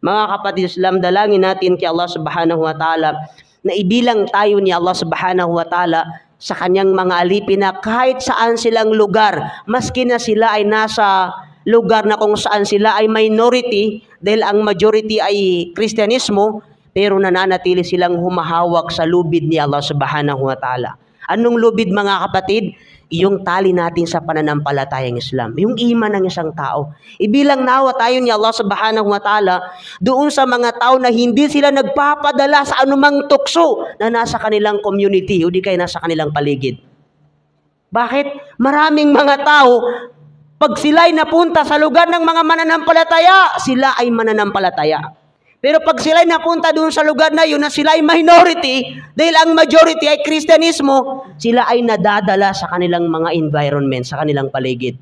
Mga kapatid Islam, dalangin natin kay Allah subhanahu wa ta'ala na ibilang tayo ni Allah subhanahu wa ta'ala sa kanyang mga alipin na kahit saan silang lugar, maski na sila ay nasa lugar na kung saan sila ay minority dahil ang majority ay Kristyanismo, pero nananatili silang humahawak sa lubid ni Allah subhanahu wa ta'ala. Anong lubid mga kapatid? Yung tali natin sa pananampalatayang Islam. Yung iman ng isang tao. Ibilang nawa tayo ni Allah subhanahu wa ta'ala doon sa mga tao na hindi sila nagpapadala sa anumang tukso na nasa kanilang community o di kaya nasa kanilang paligid. Bakit? Maraming mga tao, pag sila'y napunta sa lugar ng mga mananampalataya, sila ay mananampalataya. Pero pag sila'y napunta doon sa lugar na yun na sila ay minority, dahil ang majority ay Kristyanismo, sila ay nadadala sa kanilang mga environment, sa kanilang paligid.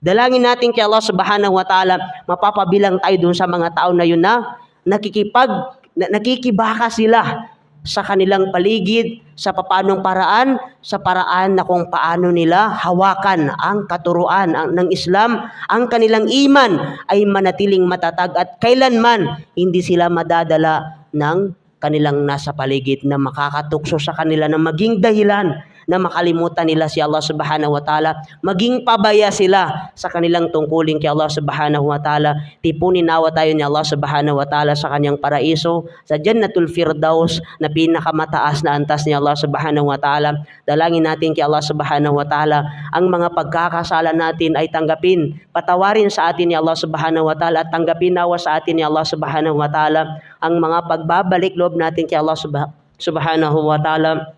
Dalangin natin kay Allah subhanahu wa ta'ala, mapapabilang tayo doon sa mga tao na yun na nakikipag, na, nakikibaka sila sa kanilang paligid, sa papanong paraan, sa paraan na kung paano nila hawakan ang katuruan ng Islam, ang kanilang iman ay manatiling matatag at kailanman hindi sila madadala ng kanilang nasa paligid na makakatukso sa kanila na maging dahilan na makalimutan nila si Allah subhanahu wa ta'ala, maging pabaya sila sa kanilang tungkulin kay Allah subhanahu wa ta'ala. Tipunin nawa tayo ni Allah subhanahu wa ta'ala sa kanyang paraiso, sa Jannatul Firdaus na pinakamataas na antas ni Allah subhanahu wa ta'ala. Dalangin natin kay Allah subhanahu wa ta'ala, ang mga pagkakasala natin ay tanggapin, patawarin sa atin ni Allah subhanahu wa ta'ala at tanggapin nawa sa atin ni Allah subhanahu wa ta'ala ang mga pagbabalik loob natin kay Allah subha- subhanahu wa ta'ala